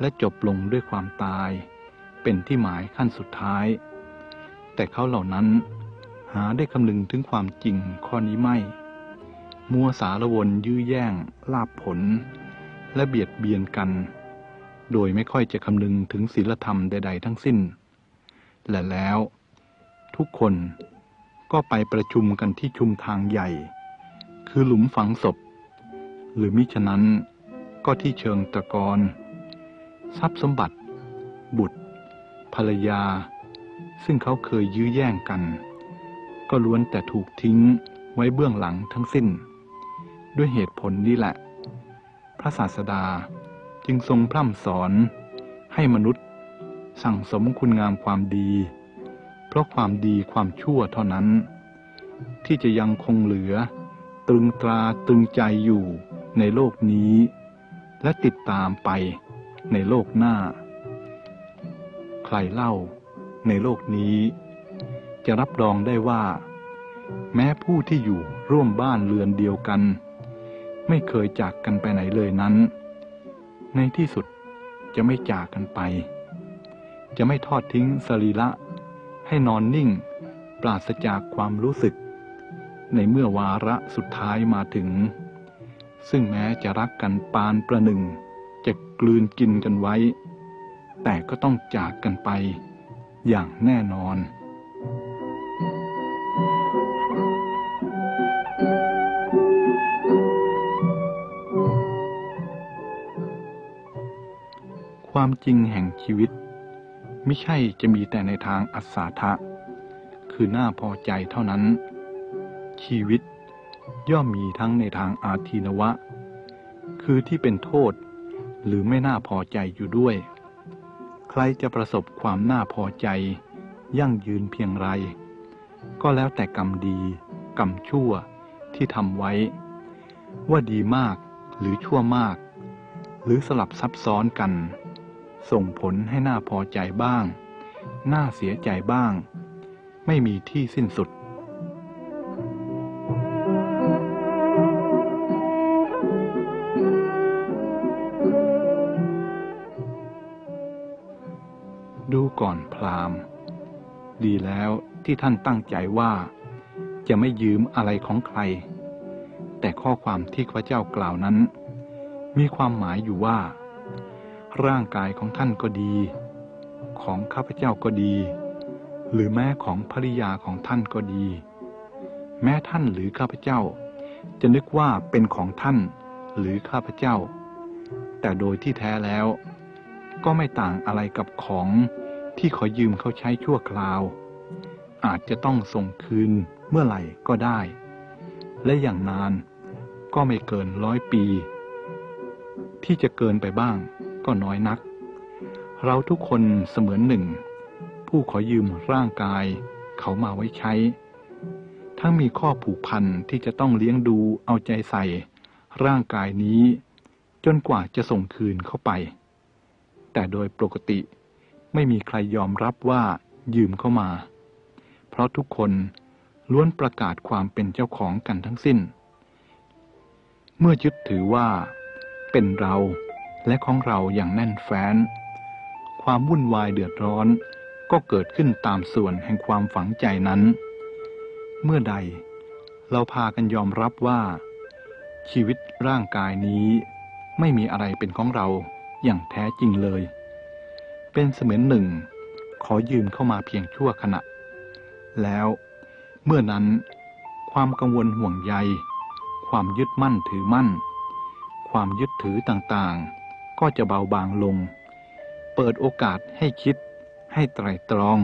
และจบลงด้วยความตาย เป็นที่หมายขั้นสุดท้าย แต่เขาเหล่านั้นหาได้คำนึงถึงความจริงข้อนี้ไม่ มัวสารวนยื้อแย่ง ลาบผล และเบียดเบียนกัน โดยไม่ค่อยจะคำนึงถึงศีลธรรมใด ๆ ทั้งสิ้น และแล้ว ทุกคนก็ไปประชุมกันที่ชุมทางใหญ่ คือหลุมฝังศพ หรือมิฉะนั้นก็ที่เชิงตะกอน ทรัพย์สมบัติ บุตร ภรรยา ซึ่งเขาเคยยื้อแย่งกัน ก็ล้วนแต่ถูกทิ้งไว้เบื้องหลังทั้งสิ้น ด้วยเหตุผลนี้แหละ พระศาสดาจึงทรงพร่ำสอนให้มนุษย์สั่งสมคุณงามความดี เพราะความดีความชั่วเท่านั้น ที่จะยังคงเหลือ ตรึงตราตรึงใจอยู่ในโลกนี้ และติดตามไป ในโลกหน้า ใครเล่าในโลกนี้ จะรับรองได้ว่า แม้ผู้ที่อยู่ร่วมบ้านเรือนเดียวกัน ไม่เคยจากกันไปไหนเลยนั้น ในที่สุดจะไม่จากกันไป จะไม่ทอดทิ้งสรีระให้นอนนิ่ง ปราศจากความรู้สึก ในเมื่อวาระสุดท้ายมาถึง ซึ่งแม้จะรักกันปานประหนึ่ง จะกลืนกินกันไว้ แต่ก็ต้องจากกันไปอย่างแน่นอน ความจริงแห่งชีวิต ไม่ใช่จะมีแต่ในทางอัศทะ คือน่าพอใจเท่านั้น ชีวิตย่อมมีทั้งในทางอาทีนวะ คือที่เป็นโทษ หรือไม่น่าพอใจอยู่ด้วย ใครจะประสบความน่าพอใจ ยั่งยืนเพียงไร ก็แล้วแต่กรรมดี กรรมชั่วที่ทำไว้ ว่าดีมากหรือชั่วมาก หรือสลับซับซ้อนกัน ส่งผลให้น่าพอใจบ้าง น่าเสียใจบ้าง ไม่มีที่สิ้นสุด ดูก่อนพราหมณ์ ดีแล้วที่ท่านตั้งใจว่า จะไม่ยืมอะไรของใคร แต่ข้อความที่ข้าพเจ้ากล่าวนั้น มีความหมายอยู่ว่า ร่างกายของท่านก็ดี ของข้าพเจ้าก็ดี หรือแม้ของภริยาของท่านก็ดี แม้ท่านหรือข้าพเจ้า จะนึกว่าเป็นของท่านหรือข้าพเจ้า แต่โดยที่แท้แล้ว ก็ไม่ต่างอะไรกับของที่ขอยืมเขาใช้ชั่วคราว อาจจะต้องส่งคืนเมื่อไหร่ก็ได้ และอย่างนานก็ไม่เกินร้อยปี ที่จะเกินไปบ้างก็น้อยนัก เราทุกคนเสมือนหนึ่ง ผู้ขอยืมร่างกายเขามาไว้ใช้ ทั้งมีข้อผูกพันที่จะต้องเลี้ยงดูเอาใจใส่ ร่างกายนี้ จนกว่าจะส่งคืนเข้าไป แต่โดยปกติ ไม่มีใครยอมรับว่ายืมเข้ามา เพราะทุกคนล้วนประกาศความเป็นเจ้าของกันทั้งสิ้น เมื่อยึดถือว่า เป็นเราและของเราอย่างแน่นแฟ้น ความวุ่นวายเดือดร้อนก็เกิดขึ้นตามส่วนแห่งความฝังใจนั้น เมื่อใดเราพากันยอมรับว่า ชีวิตร่างกายนี้ไม่มีอะไรเป็นของเรา อย่างแท้จริงเลย เป็นเสมือนหนึ่ง ขอยืมเข้ามาเพียงชั่วขณะ แล้วเมื่อนั้น ความกังวลห่วงใย ความยึดมั่นถือมั่น ความยึดถือต่างๆ ก็จะเบาบางลง เปิดโอกาสให้คิด ให้ไตรตรอง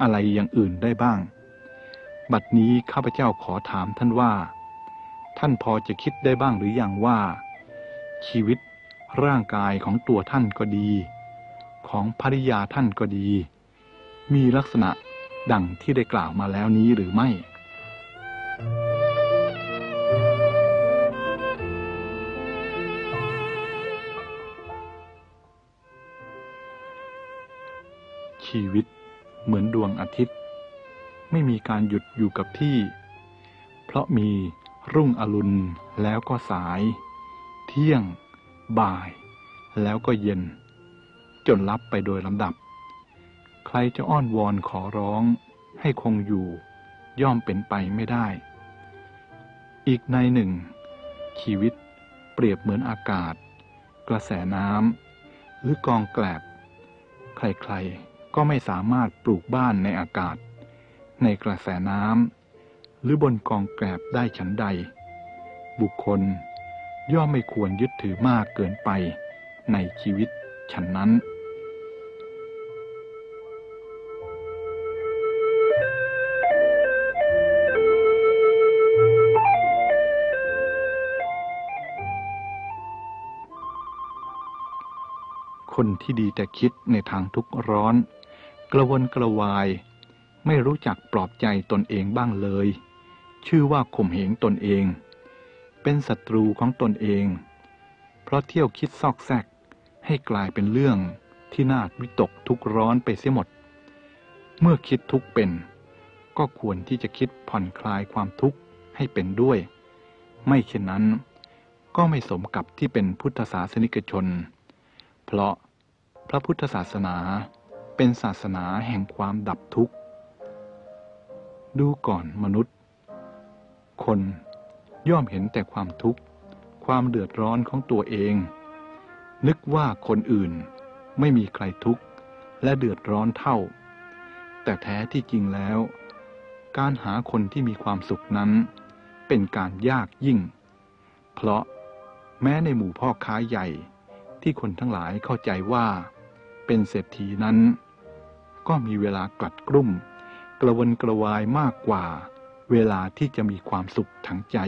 อะไรอย่างอื่นได้บ้าง บัดนี้ข้าพเจ้าขอถามท่านว่า ท่านพอจะคิดได้บ้างหรืออยังว่า ชีวิต ร่างกายของตัวท่านก็ดี ของภริยาท่านก็ดี มีลักษณะดังที่ได้กล่าวมาแล้วนี้หรือไม่ ชีวิตเหมือนดวงอาทิตย์ ไม่มีการหยุดอยู่กับที่ เพราะมีรุ่งอรุณแล้วก็สาย เที่ยง บ่าย แล้วก็เย็น จนลับไปโดยลำดับ ใครจะอ้อนวอนขอร้องให้คงอยู่ ย่อมเป็นไปไม่ได้ อีกในหนึ่ง ชีวิตเปรียบเหมือนอากาศ กระแสน้ำหรือกองแกลบ ใครๆก็ไม่สามารถปลูกบ้านในอากาศ ในกระแสน้ำหรือบนกองแกลบได้ฉันใด บุคคล ย่อมไม่ควรยึดถือมากเกินไปในชีวิตฉันนั้นคนที่ดีแต่คิดในทางทุกข์ร้อน กระวนกระวาย ไม่รู้จักปลอบใจตนเองบ้างเลย ชื่อว่าข่มเหงตนเอง เป็นศัตรูของตนเอง เพราะเที่ยวคิดซอกแซกให้กลายเป็นเรื่องที่น่าวิตกทุกร้อนไปเสียหมด เมื่อคิดทุกเป็น ก็ควรที่จะคิดผ่อนคลายความทุกข์ให้เป็นด้วย ไม่เช่นนั้น ก็ไม่สมกับที่เป็นพุทธศาสนิกชน เพราะพระพุทธศาสนาเป็นศาสนาแห่งความดับทุกข์ ดูก่อนมนุษย์ คน ย่อมเห็นแต่ความทุกข์ ความเดือดร้อนของตัวเอง นึกว่าคนอื่นไม่มีใครทุกข์และเดือดร้อนเท่า แต่แท้ที่จริงแล้ว การหาคนที่มีความสุขนั้น เป็นการยากยิ่ง เพราะแม้ในหมู่พ่อค้าใหญ่ที่คนทั้งหลายเข้าใจว่า เป็นเศรษฐีนั้น ก็มีเวลากลัดกลุ้มกระวนกระวายมากกว่า เวลาที่จะมีความสุขทั้งใจ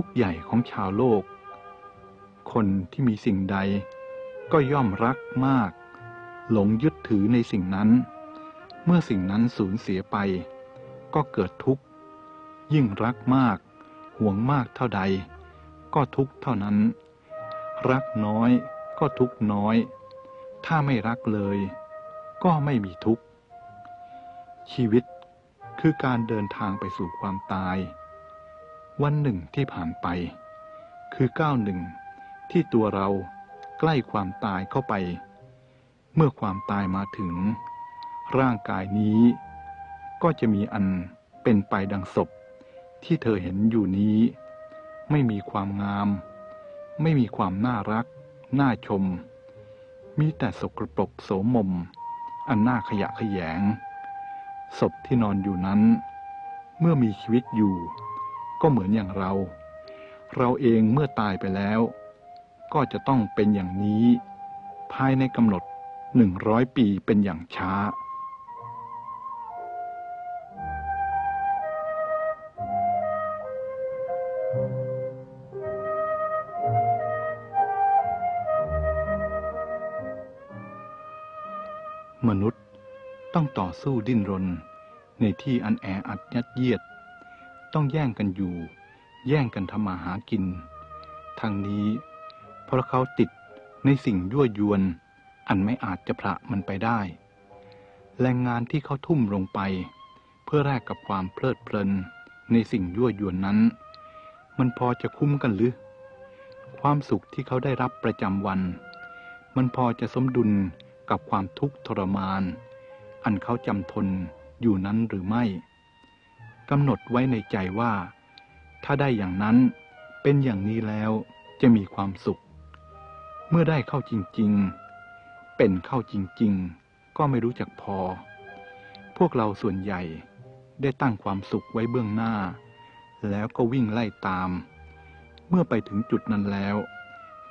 ทุกข์ใหญ่ของชาวโลก คนที่มีสิ่งใด ก็ย่อมรักมาก หลงยึดถือในสิ่งนั้น เมื่อสิ่งนั้นสูญเสียไป ก็เกิดทุกข์ ยิ่งรักมาก ห่วงมากเท่าใด ก็ทุกข์เท่านั้น รักน้อยก็ทุกข์น้อย ถ้าไม่รักเลย ก็ไม่มีทุกข์ ชีวิตคือการเดินทางไปสู่ความตาย วันหนึ่งที่ผ่านไป คือก้าวหนึ่งที่ตัวเราใกล้ความตายเข้าไป เมื่อความตายมาถึง ร่างกายนี้ ก็จะมีอันเป็นไปดังศพ ที่เธอเห็นอยู่นี้ ไม่มีความงาม ไม่มีความน่ารัก น่าชม มีแต่สกรปรกโสมม อันน่าขยะขยงศพที่นอนอยู่นั้น เมื่อมีชีวิตอยู่ ก็เหมือนอย่างเรา เราเองเมื่อตายไปแล้ว ก็จะต้องเป็นอย่างนี้ ภายในกำหนดหนึ่งร้อยปีเป็นอย่างช้า มนุษย์ต้องต่อสู้ดิ้นรน ในที่อันแออัดยัดเยียด ต้องแย่งกันอยู่ แย่งกันทำมาหากิน ทางนี้เพราะเขาติดในสิ่งยั่วยวน อันไม่อาจจะพระมันไปได้ แรงงานที่เขาทุ่มลงไป เพื่อแลกกับความเพลิดเพลินในสิ่งยั่วยวนนั้น มันพอจะคุ้มกันหรือ ความสุขที่เขาได้รับประจำวัน มันพอจะสมดุลกับความทุกข์ทรมาน อันเขาจำทนอยู่นั้นหรือไม่ กำหนดไว้ในใจว่า ถ้าได้อย่างนั้นเป็นอย่างนี้แล้วจะมีความสุข เมื่อได้เข้าจริงๆ เป็นเข้าจริงๆ ก็ไม่รู้จักพอ พวกเราส่วนใหญ่ได้ตั้งความสุขไว้เบื้องหน้า แล้วก็วิ่งไล่ตาม เมื่อไปถึงจุดนั้นแล้ว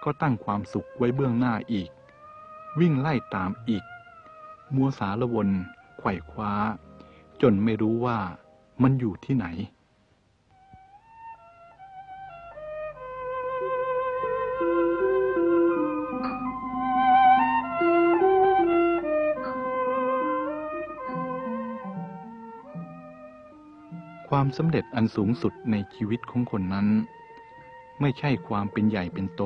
ก็ตั้งความสุขไว้เบื้องหน้าอีก วิ่งไล่ตามอีก มัวสารวนไขว่คว้า จนไม่รู้ว่า มันอยู่ที่ไหน ความสำเร็จอันสูงสุดในชีวิตของคนนั้น ไม่ใช่ความเป็นใหญ่เป็นโต